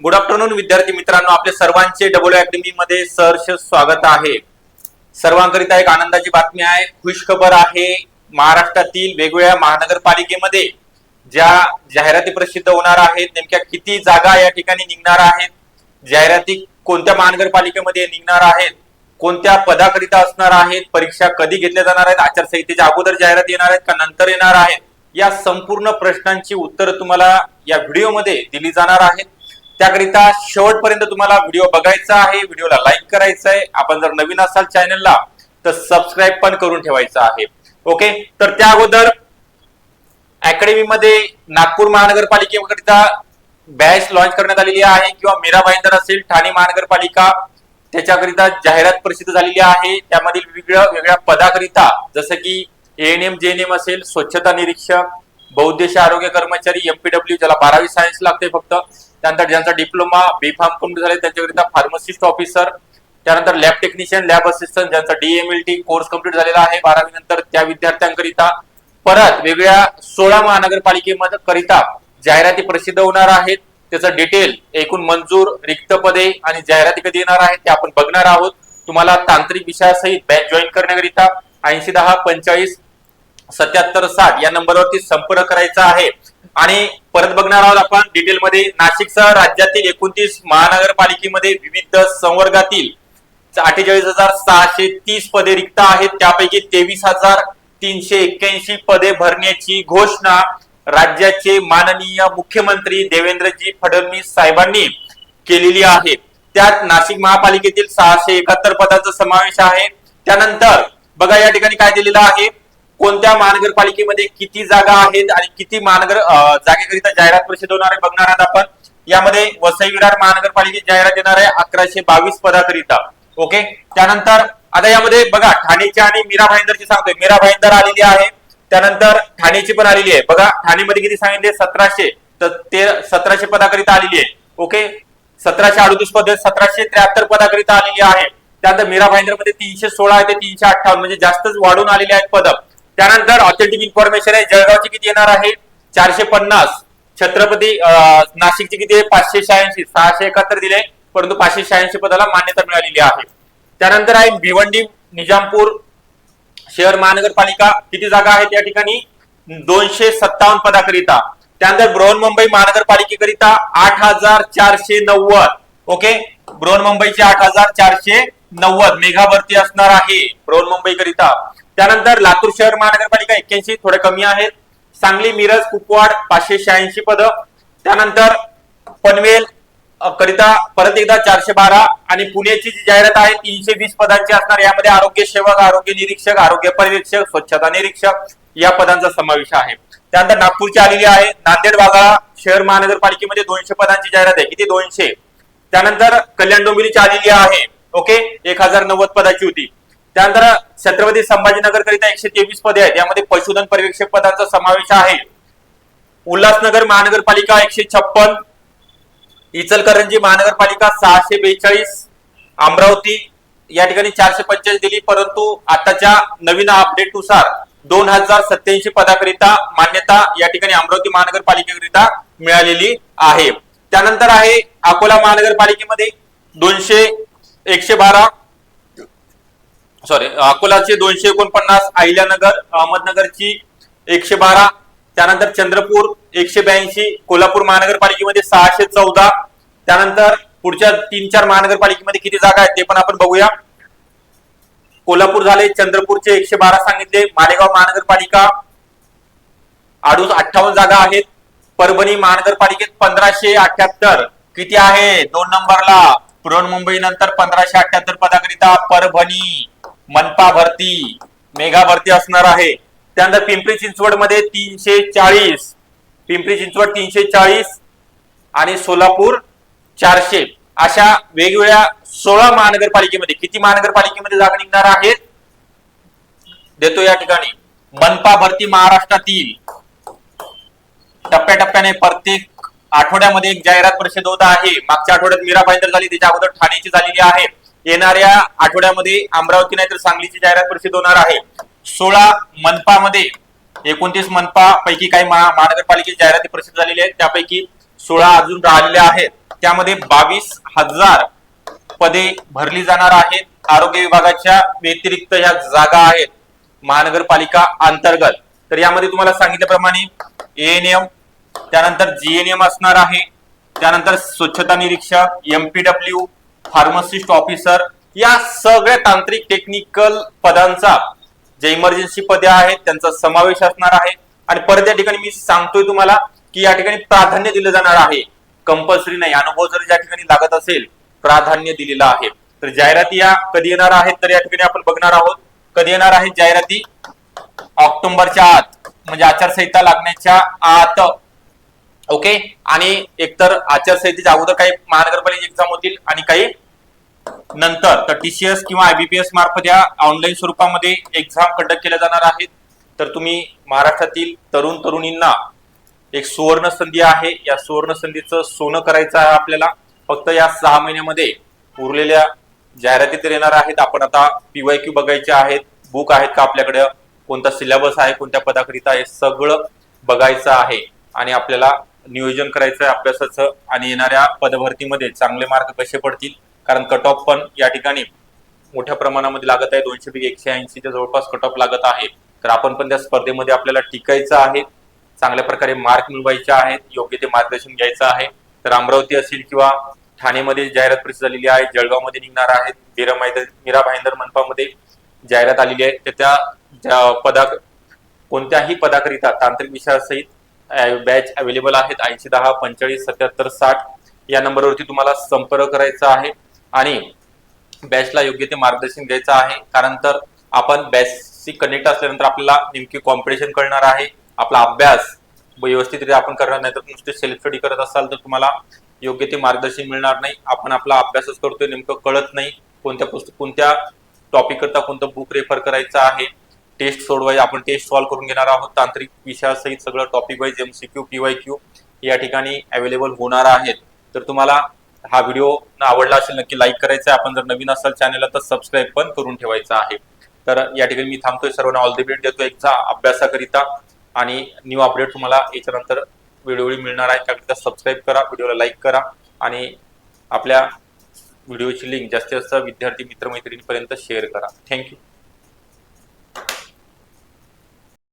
Good afternoon विद्यार्थी मित्रांनो. आपल्या सर्वांचे डबल अकॅडमी मध्ये सहर्ष स्वागत आहे. सर्वांकरिता एक आनंदाची बातमी आहे. खुश खबर आहे महाराष्ट्रातील वेगवेगळ्या महानगरपालिकेमध्ये ज्या जाहिराती प्रसिद्ध होणार आहेत नेमक्या किती जागा या ठिकाणी निघणार आहेत जाहिराती कोणत्या महानगरपालिकेमध्ये निघणार आहेत कोणत्या पदाकरिता असणार आहेत परीक्षा कधी घेतल्या जाणार आहेत आचारसंहितेच्या अगोदर जाहिरात येणार आहेत का नंतर येणार आहेत या संपूर्ण प्रश्नांची उत्तरं तुम्हाला या व्हिडिओमध्ये दिली जाणार आहेत. त्याकरिता शेवटपर्यंत तुम्हाला व्हिडिओ बघायचा आहे व्हिडिओला लाईक करायचा आहे आपण जर नवीन असाल चॅनलला तर सबस्क्राईब पण करून ठेवायचं आहे. ओके तर त्या अगोदर अकॅडमीमध्ये नागपूर महानगरपालिकेकरिता बॅच लॉन्च करण्यात आलेली आहे किंवा मीरा भाईंदर असेल ठाणे महानगरपालिका त्याच्याकरिता जाहिरात प्रसिद्ध झालेली आहे. त्यामधील वेगळ्या वेगळ्या पदाकरिता जसं की एएनएम जेएनएम असेल स्वच्छता निरीक्षक बहुद्देशीय आरोग्य कर्मचारी एमपीडब्ल्यू ज्याला बारावी सायन्स लागते फक्त. त्यानंतर ज्यांचा डिप्लोमा बी फार्म कंप्लीट झाले त्यांच्याकरिता फार्मसिस्ट ऑफिसर त्यानंतर लॅब टेक्निशियन लॅब असिस्टंट ज्यांचा डीएमएलटी कोर्स कंप्लीट झालेला आहे. बारावी नंतर त्या विद्यार्थ्यांकरिता परत वेगळ्या सोळा महानगरपालिकेमध्ये करिता जाहिराती प्रसिद्ध होणार आहेत. त्याचं डिटेल एकूण मंजूर रिक्त पदे आणि जाहिराती कधी येणार आहेत ते आपण बघणार आहोत. तुम्हाला तांत्रिक विषयासहित बॅच जॉईन करण्याकरिता ऐंशी दहा पंचेचाळीस सत्याहत्तर साठ या नंबरवरती संपर्क करायचा आहे. आणि परत बघणार आहोत आपण डिटेलमध्ये नाशिकसह राज्यातील एकोणतीस महानगरपालिकेमध्ये विविध संवर्गातील अठ्ठेचाळीस हजार सहाशे तीस पदे रिक्त आहेत. त्यापैकी तेवीस हजार तीनशे एक्क्याऐंशी पदे भरण्याची घोषणा राज्याचे माननीय मुख्यमंत्री देवेंद्रजी फडणवीस साहेबांनी केलेली आहे. त्यात नाशिक महापालिकेतील सहाशे एकाहत्तर पदाचा समावेश आहे. त्यानंतर बघा या ठिकाणी काय दिलेलं आहे. कोणत्या महानगरपालिकेमध्ये किती जागा आहेत आणि किती महानगर जागेकरिता जाहिरात परिषद होणार आहे बघणार आहात आपण. यामध्ये वसई विरार महानगरपालिकेत जाहिरात येणार आहे अकराशे बावीस पदाकरिता. ओके? त्यानंतर आता यामध्ये बघा ठाणेच्या आणि मीरा भाईंदरची सांगतोय. मीरा भाईंदर आलेली आहे. त्यानंतर ठाणेची पण आलेली आहे. बघा ठाणेमध्ये किती सांगितले? सतराशे. तर ते सतराशे पदाकरिता आलेली आहे. ओके? सतराशे अडतीस पद सतराशे त्र्याहत्तर पदाकरिता आलेली आहे. त्यानंतर मीरा भाईंदरमध्ये तीनशे सोळा आहे ते तीनशे अठ्ठावन्न. म्हणजे जास्तच वाढून आलेले आहेत पदक त्यानंतर ऑथेंटिक इन्फॉर्मेशन आहे. जळगावची किती येणार आहे? चारशे पन्नास. छत्रपती अं, नाशिकची किती आहे? पाचशे शहाऐंशी. सहाशे एकाहत्तर दिले. परंतु पाचशे शहाऐंशी पदाला मान्यता मिळालेली आहे. त्यानंतर आहे भिवंडी निजामपूर शहर महानगरपालिका. किती जागा आहेत या ठिकाणी? दोनशे सत्तावन्न पदाकरिता. त्यानंतर बृहन्मुंबई महानगरपालिकेकरिता आठ हजार चारशे नव्वद. ओके? बृहन्मुंबईची आठ हजार चारशे नव्वद. मेघा भरती असणार आहे बृहन्मुंबई करिता त्यानंतर लातूर शहर महानगरपालिका एक्क्याऐंशी थोडे कमी आहेत. सांगली मिरज कुपवाड पाचशे शहाऐंशी पद. त्यानंतर पनवेल करिता परत एकदा चारशे बारा आणि पुण्याची जी जाहिरात आहे तीनशे वीस पदांची असणार. यामध्ये आरोग्य सेवक आरोग्य निरीक्षक आरोग्य पर्यवेक्षक स्वच्छता निरीक्षक या पदांचा समावेश आहे. त्यानंतर नागपूरची आलेली आहे. नांदेड वाघाळा शहर महानगरपालिकेमध्ये दोनशे पदांची जाहिरात आहे. किती? दोनशे. त्यानंतर कल्याण डोंबिवलीची आलेली आहे. ओके? एक हजार नव्वद पदाची होती. त्यानंतर छत्रपती संभाजीनगर करिता एकशे तेवीस पदे आहेत. यामध्ये पशुधन पर्यवेक्षक पदांचा समावेश आहे. उल्हासनगर महानगरपालिका एकशे छप्पन इचलकरंजी महानगरपालिका सहाशे बेचाळीस अमरावती या ठिकाणी चारशे पंचेचाळीस दिली. परंतु आताच्या नवीन अपडेटनुसार दोन हजार सत्याऐंशी पदाकरिता मान्यता या ठिकाणी अमरावती महानगरपालिकेकरिता मिळालेली आहे. त्यानंतर आहे अकोला महानगरपालिकेमध्ये दोनशे एकशे बारा सॉरी अकोलाचे दोनशे एकोणपन्नास अहिल्यानगर अहमदनगरची एकशे बारा त्यानंतर चंद्रपूर एकशे ब्याऐंशी कोल्हापूर महानगरपालिकेमध्ये सहाशे चौदा त्यानंतर पुढच्या तीन चार महानगरपालिकेमध्ये किती जागा आहेत ते पण आपण बघूया. कोल्हापूर झाले चंद्रपूरचे एकशे बारा सांगितले मालेगाव महानगरपालिका अडूस अठ्ठावन्न जागा आहेत परभणी महानगरपालिकेत पंधराशे अठ्याहत्तर. किती आहे? दोन नंबरला. बृहन्मुंबई नंतर पंधराशे अठ्याहत्तर पदाकरिता परभणी. मनपा भरती मेघा भरती असणार आहे. त्यानंतर पिंपरी चिंचवडमध्ये तीनशे चाळीस पिंपरी चिंचवड तीनशे चाळीस आणि सोलापूर चारशे. अशा वेगवेगळ्या सोळा महानगरपालिकेमध्ये किती महानगरपालिकेमध्ये जागा निघणार आहेत? देतो या ठिकाणी. मनपा भरती महाराष्ट्रातील. टप्प्याटप्प्याने प्रत्येक आठवड्यामध्ये एक जाहिरात प्रसिद्ध होत आहे. मागच्या आठवड्यात मीरा भाईंदर झाली त्याच्या अगोदर ठाण्याची झालेली आहे. येणाऱ्या आठवड्यामध्ये अमरावती नाहीतर सांगलीची जाहिरात प्रसिद्ध होणार आहे. सोळा मनपामध्ये एकोणतीस मनपा पैकी काही महानगरपालिकेची जाहिराती प्रसिद्ध झालेली आहेत. त्यापैकी सोळा अजून राहिलेल्या आहेत. त्यामध्ये बावीस हजार पदे भरली जाणार आहेत. आरोग्य विभागाच्या व्यतिरिक्त ह्या जागा आहेत महानगरपालिका अंतर्गत. तर यामध्ये तुम्हाला सांगितल्याप्रमाणे एएनएम त्यानंतर जीएनएम असणार आहे. त्यानंतर स्वच्छता निरीक्षक एमपीडब्ल्यू फार्मासिस्ट ऑफिसर या सगळ्या तांत्रिक टेक्निकल पदांचा जे इमर्जन्सी पदे आहेत त्यांचा समावेश असणार आहे. आणि परत या ठिकाणी मी सांगतोय तुम्हाला की या ठिकाणी प्राधान्य दिलं जाणार आहे. कंपल्सरी नाही अनुभव जर या ठिकाणी लागत असेल प्राधान्य दिलेलं आहे. तर जाहिराती या कधी येणार आहेत तर या ठिकाणी आपण बघणार आहोत. कधी येणार आहेत जाहिराती? ऑक्टोबरच्या आत म्हणजे आचारसंहिता लागण्याच्या आत. ओके? आणि एकतर आचारसंहितेच्या अगोदर काही महानगरपालिका एक्झाम होतील आणि काही नंतर तर टीसीएस किंवा आयबीपीएस मार्फत या ऑनलाईन स्वरूपामध्ये एक्झाम कंडक्ट केल्या जाणार आहेत. तर तुम्ही महाराष्ट्रातील तरुण तरुणींना एक सुवर्ण संधी आहे. या सुवर्ण संधीचं सोनं करायचं आहे आपल्याला. फक्त या सहा महिन्यामध्ये उरलेल्या जाहिराती तर येणार आहेत. आपण आता पीवाय क्यू बघायचे आहेत. बुक आहेत का आपल्याकडे? कोणता सिलेबस आहे? कोणत्या पदाकरिता हे सगळं बघायचं आहे. आणि आपल्याला नियोजन करायचं आहे अभ्यासाचं. आणि येणाऱ्या पदभरतीमध्ये चांगले मार्क कसे पडतील? कारण कट ऑफ पण या ठिकाणी मोठ्या प्रमाणामध्ये लागत आहे. दोनशे पैकी एकशे ऐंशीच्या जवळपास कट ऑफ लागत आहे. तर आपण पण त्या स्पर्धेमध्ये आपल्याला टिकायचं आहे. चांगल्या प्रकारे मार्क मिळवायचे आहेत. योग्य ते मार्गदर्शन घ्यायचं आहे. तर अमरावती असेल किंवा ठाणेमध्ये जाहिरात प्रसिद्ध झालेली आहे. जळगावमध्ये निघणार आहेत. मीरा मैदान मीरा भाईंदर मनपामध्ये जाहिरात आलेली आहे. तर त्या पदा कोणत्याही पदाकरिता तांत्रिक विषयासहित बॅच अवेलेबल आहेत. ऐंशी दहा पंचेचाळीस सत्याहत्तर साठ या नंबरवरती तुम्हाला संपर्क करायचा आहे. आणि बॅचला योग्य ते मार्गदर्शन द्यायचं आहे. कारण तर आपण बॅचशी कनेक्ट असल्यानंतर आपल्याला नेमकी कॉम्पिटिशन कळणार आहे. आपला अभ्यास व्यवस्थितरित्या आपण करणार नाही तर नुसते सेल्फ स्टडी करत असाल तर तुम्हाला योग्य ते मार्गदर्शन मिळणार नाही. आपण आपला अभ्यासच करतोय नेमकं कळत नाही कोणत्या पुस्तक कोणत्या टॉपिक करता कोणतं बुक रेफर करायचं आहे. टेस्ट सोडवाय आपण टेस्ट सॉल्व्ह करून घेणार आहोत. तांत्रिक विषयासहित सगळं topic wise MCQ PY Q या ठिकाणी अवेलेबल होणार आहेत. तर तुम्हाला हा व्हिडिओ आवडला असेल नक्की लाईक करायचा आहे. आपण जर नवीन असाल चॅनलला तर सबस्क्राईब पण करून ठेवायचा आहे. तर या ठिकाणी मी थांबतोय. सर्वांना ऑल द बेस्ट देतो. एकदा अभ्यासाकरिता आणि न्यू अपडेट तुम्हाला याच्यानंतर वेळोवेळी मिळणार आहे. त्याकरिता सबस्क्राईब करा व्हिडिओला लाईक करा आणि आपल्या व्हिडिओची लिंक जास्तीत जास्त विद्यार्थी मित्रमैत्रिणीपर्यंत शेअर करा. थँक्यू